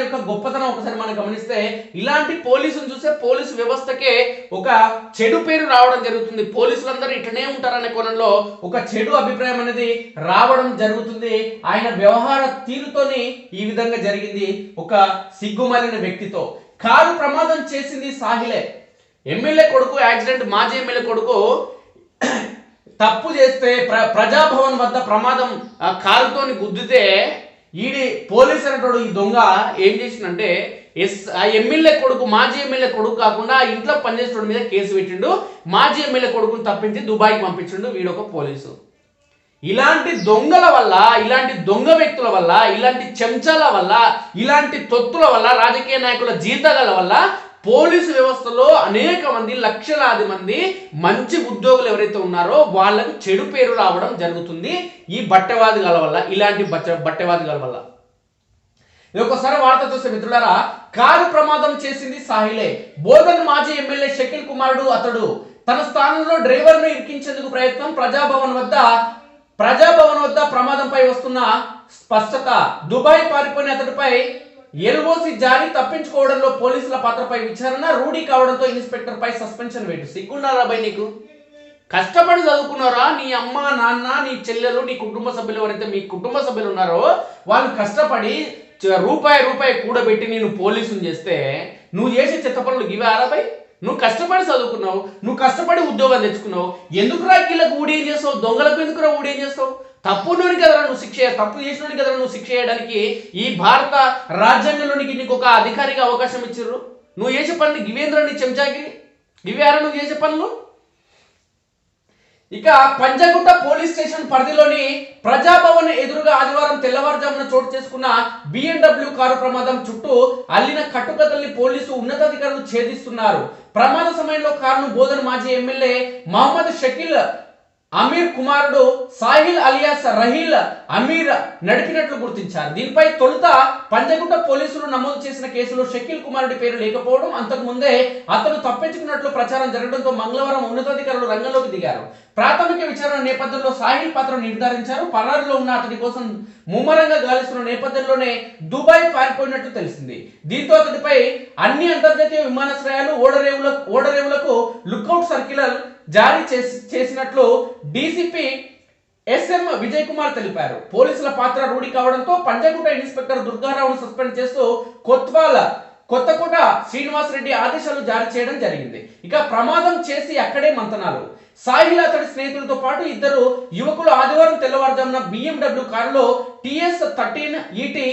యొక్క గొప్పతనం ఒకసారి మనం గమనిస్తే ఇలాంటి పోలీసును చూస్తే పోలీసు వ్యవస్థకే ఒక చెడు పేరు రావడం జరుగుతుంది. పోలీసులందరూ ఇట్లనే ఉంటారనే కోణంలో ఒక చెడు అభిప్రాయం అనేది రావడం జరుగుతుంది. ఆయన వ్యవహార తీరుతోని ఈ విధంగా జరిగింది ఒక సిగ్గుమాలిన వ్యక్తితో. కారు ప్రమాదం చేసింది సాహిలే. ఎమ్మెల్యే కొడుకు యాక్సిడెంట్ మాజీ ఎమ్మెల్యే కొడుకు తప్పు చేస్తే ప్ర ప్రజాభవన్ వద్ద ప్రమాదం ఆ కారుతోని గుద్దితే ఈడి పోలీస్ అనేటోడు ఈ దొంగ ఏం చేసిందంటే ఎస్ ఆ ఎమ్మెల్యే కొడుకు మాజీ ఎమ్మెల్యే కొడుకు కాకుండా ఇంట్లో పనిచేసేటోడి మీద కేసు పెట్టిండు. మాజీ ఎమ్మెల్యే కొడుకుని తప్పించి దుబాయ్కి పంపించిండు వీడొక పోలీసు. ఇలాంటి దొంగల వల్ల ఇలాంటి దొంగ వ్యక్తుల వల్ల ఇలాంటి చెంచాల వల్ల ఇలాంటి తొత్తుల వల్ల రాజకీయ నాయకుల జీతగాల వల్ల పోలీసు వ్యవస్థలో అనేక మంది లక్షలాది మంది మంచి ఉద్యోగులు ఎవరైతే ఉన్నారో వాళ్ళకు చెడు పేరు రావడం జరుగుతుంది. ఈ బట్టవాదిగాల వల్ల ఇలాంటి బట్ట బట్టవాదిగాల వల్ల. ఇది ఒకసారి వార్త చూసే మిత్రులారా కారు ప్రమాదం చేసింది సాహిలే. బోధన్ మాజీ ఎమ్మెల్యే షకిల్ కుమారుడు అతడు తన స్థానంలో డ్రైవర్ను ఇరికించేందుకు ప్రయత్నం ప్రజాభవన్ వద్ద ప్రజాభవన్ వద్ద ప్రమాదంపై వస్తున్న స్పష్టత. దుబాయ్ పారిపోయిన అతడిపై ఎల్ఓసి జారీ తప్పించుకోవడంలో పోలీసుల పాత్రపై విచారణ రూఢీ కావడంతో ఇన్స్పెక్టర్ పై సస్పెన్షన్ వేటు. సిగ్గుండాలా బై నీకు? కష్టపడి చదువుకున్నారా? నీ అమ్మ నాన్న నీ చెల్లెలు నీ కుటుంబ సభ్యులు ఎవరైతే మీ కుటుంబ సభ్యులు ఉన్నారో వాళ్ళు కష్టపడి రూపాయి రూపాయి కూడబెట్టి నేను పోలీసుని చేస్తే నువ్వు చేసే చెత్త పనులు ఇవే ఆరాబాయ్ నువ్వు కష్టపడి చదువుకున్నావు నువ్వు కష్టపడి ఉద్యోగం తెచ్చుకున్నావు ఎందుకు గిళ్ళకు ఊడేం చేస్తావు? దొంగలకు ఎందుకు రా ఊడేం చేస్తావు? తప్పు కదా నువ్వు శిక్ష తప్పు చేసిన కదా నువ్వు శిక్ష చేయడానికి ఈ భారత రాజ్యాంగంలోనికి నీకు ఒక అధికారిగా అవకాశం ఇచ్చిర్రు. నువ్వు చేసే పనులు గివేంద్ర నీ చెంచాగిరి. ఇవేరా నువ్వు చేసే పనులు? ఇక పంజగుట్ట పోలీస్ స్టేషన్ పరిధిలోని ప్రజాభవన్ ఎదురుగా ఆదివారం తెల్లవారుజామున చోటు చేసుకున్న బిఎండబ్ల్యూ కారు ప్రమాదం చుట్టూ అల్లిన కట్టుకథల్ని పోలీసు ఉన్నతాధికారులు ఛేదిస్తున్నారు. ప్రమాద సమయంలో కారును బోధన మాజీ ఎమ్మెల్యే మహమ్మద్ షకీల్ అమీర్ కుమారుడు సాహిల్ అలియాస్ రహీల్ అమీర్ నడిపినట్లు గుర్తించారు. దీనిపై తొలుత పంజగుట్ట పోలీసులు నమోదు చేసిన కేసులో షకీల్ కుమారుడి పేరు లేకపోవడం అంతకు ముందే అతను తప్పించుకున్నట్లు ప్రచారం జరగడంతో మంగళవారం ఉన్నతాధికారులు రంగంలోకి దిగారు. ప్రాథమిక విచారణ నేపథ్యంలో సాహిల్ పాత్రను నిర్ధారించారు. పరారులో ఉన్న అతడి కోసం ముమ్మరంగా గాలిస్తున్న నేపథ్యంలోనే దుబాయ్ పారిపోయినట్లు తెలిసింది. దీంతో అతడిపై అన్ని అంతర్జాతీయ విమానాశ్రయాలు ఓడరేవుల ఓడరేవులకు లుక్అవుట్ సర్క్యులర్ జారీ చేసి చేసినట్లు డీసీపీ ఎస్ఎం విజయ్ కుమార్ తెలిపారు. పోలీసుల పాత్ర రూఢి కావడంతో పంజగుట్ట ఇన్స్పెక్టర్ దుర్గారావును సస్పెండ్ చేస్తూ కొత్వాల కొత్తకోట శ్రీనివాస్ రెడ్డి ఆదేశాలు జారీ చేయడం జరిగింది. ఇక ప్రమాదం చేసి అక్కడే మంతనాలు. సాహిల్ అతడి స్నేహితులతో పాటు ఇద్దరు యువకులు ఆదివారం తెల్లవారుజామున బిఎండబ్ల్యూ కారులో TS thirteen ET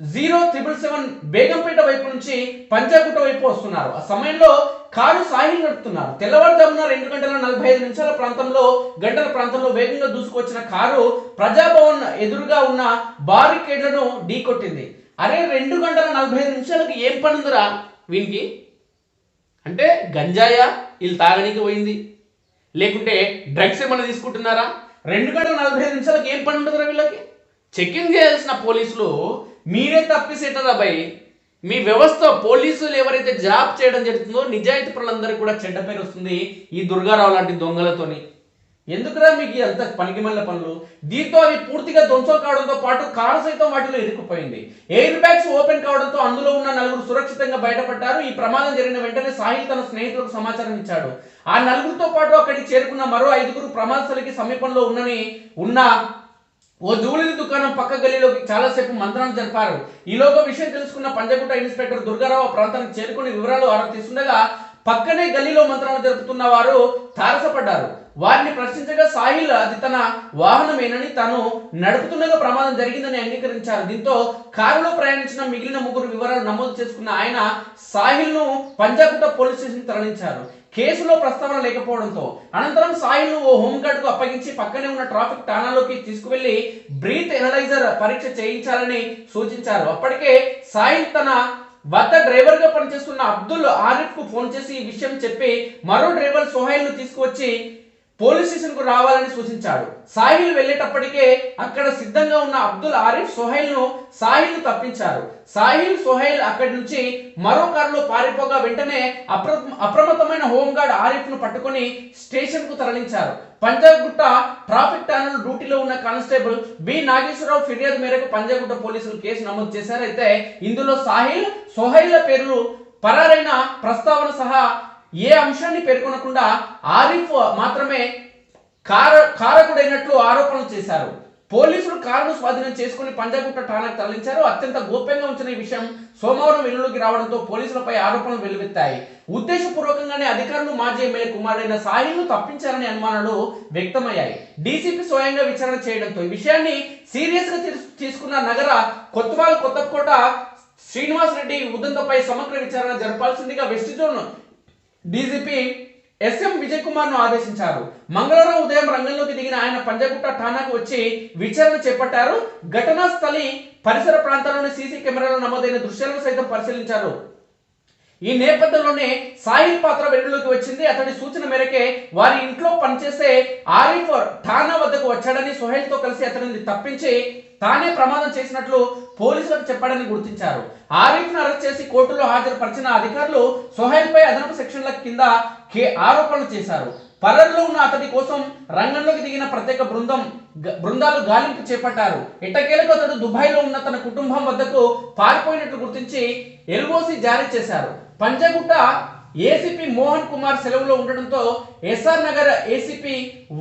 zero triple seven Begumpet వైపు నుంచి పంజాగుట్ట వైపు వస్తున్నారు. ఆ సమయంలో కారు సాహిల్ నడుపుతున్నారు. తెల్లవారుజామున రెండు గంటల నలభై ఐదు నిమిషాల ప్రాంతంలో గంటల ప్రాంతంలో వేగంగా దూసుకొచ్చిన కారు ప్రజాభవన్ ఎదురుగా ఉన్న బారికేడ్లను ఢీకొట్టింది. అరే రెండు గంటల నలభై ఐదు నిమిషాలకు ఏం పని ఉందిరా వీనికి? అంటే గంజాయా? వీళ్ళు తాగనీకి పోయింది. లేకుంటే డ్రగ్స్ ఏమైనా తీసుకుంటున్నారా? రెండు గంటల నలభై ఐదు నిమిషాలకు ఏం పని ఉండదురా వీళ్ళకి? చెకింగ్ చేయాల్సిన పోలీసులు మీరే తప్పిసేటారా భయ్? మీ వ్యవస్థ పోలీసులు ఎవరైతే జాబ్ చేయడం జరుగుతుందో నిజాయితీ పనులందరికీ కూడా చెడ్డ పేరు వస్తుంది ఈ దుర్గారావు లాంటి దొంగలతోని. ఎందుకురా మీకు అంత పనికిమల్ల పనులు? దీంతో అవి పూర్తిగా ధ్వంసం కావడంతో పాటు కారు సైతం వాటిలో ఇరుక్కుపోయింది. ఎయిర్ బ్యాగ్స్ ఓపెన్ కావడంతో అందులో ఉన్న నలుగురు సురక్షితంగా బయటపడ్డారు. ఈ ప్రమాదం జరిగిన వెంటనే సాహిల్ తన స్నేహితులకు సమాచారం ఇచ్చాడు. ఆ నలుగురితో పాటు అక్కడికి చేరుకున్న మరో ఐదుగురు ప్రమాద స్థలికి సమీపంలో ఉన్నని ఉన్న ఓ జూలీ దుకాణం పక్క గల్లీలోకి చాలాసేపు మంత్రం జరిపారు. ఈలోగా విషయం తెలుసుకున్న పంజగుట్ట ఇన్స్పెక్టర్ దుర్గారావు ప్రాంతానికి చేరుకుని వివరాలు ఆరా తీస్తుండగా పక్కనే గల్లీలో మంత్రాలు జరుపుతున్న వారు తారసపడ్డారు. వారిని ప్రశ్నించగా సాహిల్ అది తన వాహనమేనని తాను నడుపుతుండగా ప్రమాదం జరిగిందని అంగీకరించారు. దీంతో కారులో ప్రయాణించిన మిగిలిన ముగ్గురు వివరాలు నమోదు చేసుకున్న ఆయన సాహిల్ను పంజాగుట్ట పోలీస్ స్టేషన్ తరలించారు. కేసులో ప్రస్తావన లేకపోవడంతో అనంతరం సాయిను ఓ హోంగార్డ్కు అప్పగించి పక్కనే ఉన్న ట్రాఫిక్ ఠాణాలోకి తీసుకువెళ్ళి బ్రీత్ ఎనలైజర్ పరీక్ష చేయించాలని సూచించారు. అప్పటికే సాయి తన వద్ద డ్రైవర్గా పనిచేస్తున్న అబ్దుల్ ఆరిఫ్కు ఫోన్ చేసి ఈ విషయం చెప్పి మరో డ్రైవర్ సోహైల్ను తీసుకువచ్చి పోలీస్ స్టేషన్కు రావాలని సూచించాడు. సాహిల్ వెళ్ళేటప్పటికే అక్కడ సిద్ధంగా ఉన్న అబ్దుల్ ఆరిఫ్ సోహైల్ను సాహిల్ తప్పించారు. సాహిల్ సోహైల్ అక్కడి నుంచి మరో కారులో పారిపోగా వెంటనే అప్ర అప్రమత్తమైన హోంగార్డ్ ఆరిఫ్ను పట్టుకొని స్టేషన్కు తరలించారు. పంజాగుట్ట ట్రాఫిక్ టానల్ డ్యూటీలో ఉన్న కానిస్టేబుల్ బి. నాగేశ్వరరావు ఫిర్యాదు మేరకు పంజాగుట్ట పోలీసులు కేసు నమోదు చేశారైతే ఇందులో సాహిల్ సోహైల్ల పేర్లు పరారైన ప్రస్తావన సహా ఏ అంశాన్ని పేర్కొనకుండా ఆరిఫ్ మాత్రమే కార కారకుడైనట్లు ఆరోపణలు చేశారు. పోలీసులు కారును స్వాధీనం చేసుకుని పంజాగుట్ట ఠాణాకు తరలించారు. అత్యంత గోప్యంగా ఉంచిన ఈ విషయం సోమవారం వెలుగులోకి రావడంతో పోలీసులపై ఆరోపణలు వెలువెత్తాయి. ఉద్దేశపూర్వకంగానే అధికారులు మాజీ ఎమ్మెల్యే కుమారుడైన సాహిల్ను తప్పించారనే అనుమానాలు వ్యక్తమయ్యాయి. డీసీపీ స్వయంగా విచారణ చేయడంతో ఈ విషయాన్ని సీరియస్గా తీసుకున్న నగర కొత్తవాల్ కొత్తకోట శ్రీనివాస్ రెడ్డి ఉదంతపై సమగ్ర విచారణ జరపాల్సిందిగా west zone DGP SM Vijay కుమార్ను ఆదేశించారు. మంగళవారం ఉదయం రంగంలోకి దిగిన ఆయన పంజగుట్ట ఠానాకు వచ్చి విచారణ చేపట్టారు. ఘటనా స్థలి పరిసర ప్రాంతాల్లోని సీసీ కెమెరాలో నమోదైన దృశ్యాలను సైతం పరిశీలించారు. ఈ నేపథ్యంలోనే సాహిల్ పాత్ర వెలుగులోకి వచ్చింది. అతడి సూచన మేరకే వారి ఇంట్లో పనిచేసే ఆరిఫ్ ఠానా వద్దకు వచ్చాడని సుహైల్తో కలిసి అతనిని తప్పించి తానే ప్రమాదం చేసినట్లు పోలీసులకు చెప్పాడని గుర్తించారు. ఆరిఫ్ను అరెస్ట్ చేసి కోర్టులో హాజరుపరిచిన అధికారులు సుహైల్ పై అదనపు సెక్షన్ల కింద కే ఆరోపణలు చేశారు. పరల్లో ఉన్న అతడి కోసం రంగంలోకి దిగిన ప్రత్యేక బృందం గ- బృందాలు గాలింపు చేపట్టారు. ఇటకేలకు అతడు దుబాయ్లో ఉన్న తన కుటుంబం వద్దకు పారిపోయినట్లు గుర్తించి ఎల్ఓసి జారీ చేశారు. పంజగుట్ట ఏసీపీ మోహన్ కుమార్ సెలవులో ఉండడంతో ఎస్ఆర్ నగర్ ఏసీపీ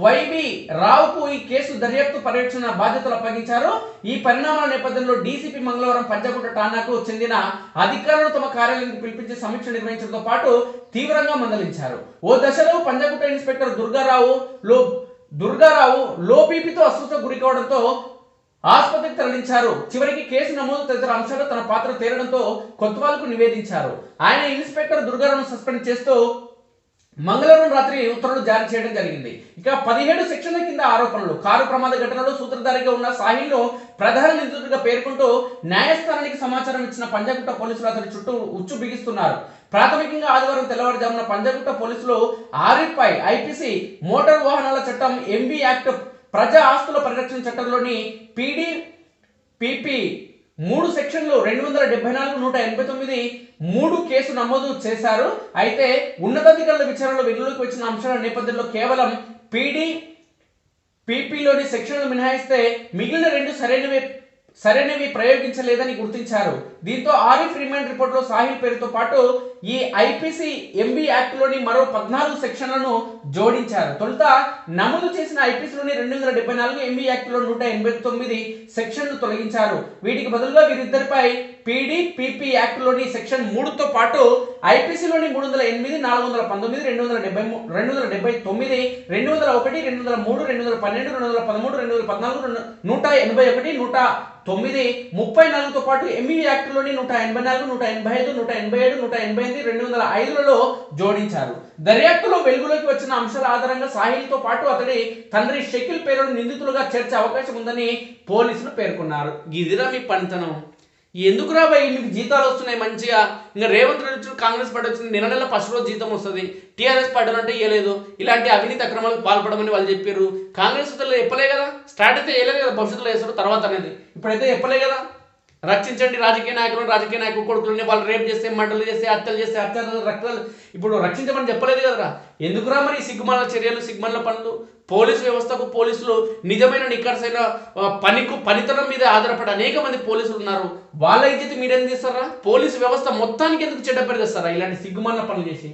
వైవి రావుకు ఈ కేసు దర్యాప్తు పర్యవేక్షణ బాధ్యతలు అప్పగించారు. ఈ పరిణామాల నేపథ్యంలో డీసీపీ మంగళవారం పంజగుట్ట ఠాణాకు చెందిన అధికారులు తమ కార్యాలయానికి పిలిపించి సమీక్ష నిర్వహించడంతో పాటు తీవ్రంగా మందలించారు. ఓ దశలో పంజగుట్ట ఇన్స్పెక్టర్ దుర్గారావు లో దుర్గారావు లో బీపీతో అస్వస్థ గురి కావడంతో ఆసుపత్రికి తరలించారు. చివరికి కేసు నమోదు తదితర అంశాలు తన పాత్ర తేలడంతో కొత్తవాళ్ళకు నివేదించారు. ఆయన ఇన్స్పెక్టర్ దుర్గారావును సస్పెండ్ చేస్తూ మంగళవారం రాత్రి ఉత్తర్వులు జారీ చేయడం జరిగింది. ఇక పదిహేడు సెక్షన్ల కింద ఆరోపణలు. కారు ప్రమాద ఘటనలో సూత్రధారిగా ఉన్న సాహిల్లో ప్రధాన నిందితుడిగా పేర్కొంటూ న్యాయస్థానానికి సమాచారం ఇచ్చిన పంజాగుట్ట పోలీసులు అతని చుట్టూ ఉచ్చు బిగిస్తున్నారు. ప్రాథమికంగా ఆదివారం తెల్లవారుజామున పంజాగుట్ట పోలీసులు ఆర్ఎఫ్ఐ ఐపీసీ మోటార్ వాహనాల చట్టం ఎంబీ యాక్ట్ ప్రజా ఆస్తుల పరిరక్షణ చట్టంలోని పీడీ పీపీ మూడు సెక్షన్లు రెండు వందల డెబ్బై నాలుగు నూట ఎనభై తొమ్మిది మూడు కేసు నమోదు చేశారు. అయితే ఉన్నతాధికారుల విచారణలో వెలుగులోకి వచ్చిన అంశాల నేపథ్యంలో కేవలం పీడీ పీపీలోని సెక్షన్లు మినహాయిస్తే మిగిలిన రెండు సరైనవే సరైనవి ప్రయోగించలేదని గుర్తించారు. దీంతో ఆరిఫ్ రిమాండ్ రిపోర్ట్లో సాహిల్ పేరుతో పాటు ఈ ఐపీసీ ఎంబీ యాక్ట్లోని మరో పద్నాలుగు సెక్షన్లను జోడించారు. తొలుత నమోదు చేసిన ఐపీసీలోని రెండు వందల డెబ్బై నాలుగు ఎంబీ యాక్ట్లో నూట ఎనభై తొమ్మిది సెక్షన్లు తొలగించారు. వీటికి బదులుగా వీరిద్దరిపై పీడీ పీపీ యాక్ట్లోని సెక్షన్ మూడుతో పాటు ఐపీసీలోని మూడు వందల ఎనిమిది నాలుగు వందల పంతొమ్మిది రెండు వందల డెబ్బై రెండు వందల డెబ్బై తొమ్మిది రెండు వందల ఒకటి రెండు వందల మూడు రెండు వందల పన్నెండు రెండు వందల పదమూడు రెండు వందల పద్నాలుగు నూట ఎనభై ఒకటి నూట తొమ్మిది ముప్పై నాలుగుతో పాటు ఎంఈ యాక్ట్లోని నూట ఎనభై నాలుగు నూట ఎనభై ఐదు నూట ఎనభై ఏడు నూట ఎనభై ఎనిమిది రెండు వందల ఐదులలో జోడించారు. దర్యాప్తులో వెలుగులోకి వచ్చిన అంశాల ఆధారంగా సాహిల్తో పాటు అతడి తండ్రి షకిల్ పేరును నిందితులుగా చేర్చే అవకాశం ఉందని పోలీసులు పేర్కొన్నారు. ఇదిరా మీ పనితనం. ఎందుకు రాబాయి మీకు జీతాలు వస్తున్నాయి మంచిగా. ఇంకా రేవంత్ రెడ్డి కాంగ్రెస్ పార్టీ వచ్చింది నెల నెల ఫస్ట్ రోజు జీతం వస్తుంది. టీఆర్ఎస్ పార్టీ అంటే ఇవ్వలేదు ఇలాంటి అవినీతి అక్రమాలకు పాల్పడమని వాళ్ళు చెప్పారు కాంగ్రెస్ చెప్పలే కదా? స్టార్ట్ అయితే వేయలేదు కదా భవిష్యత్తులో వేస్తారు తర్వాత అనేది. ఇప్పుడైతే చెప్పలే కదా? రక్షించండి రాజకీయ నాయకులు రాజకీయ నాయకులు కొడుకులని వాళ్ళు రేపు చేస్తే మంటలు చేస్తే హత్యలు చేస్తే హత్యలు రక్తాలు ఇప్పుడు రక్షించమని చెప్పలేదు కదరా? ఎందుకురా మరి సిగ్గుమాల చర్యలు సిగ్గుమాల పనులు? పోలీసు వ్యవస్థకు పోలీసులు నిజమైన నిక్కర్సైన పనికు పనితనం మీద ఆధారపడి అనేక మంది పోలీసులు ఉన్నారు. వాళ్ళ ఇజ్జతి మీరేం చేస్తారా? పోలీసు వ్యవస్థ మొత్తానికి ఎందుకు చెడ్డ పెరిగిస్తారా ఇలాంటి సిగ్గుమన్న పనులు చేసి.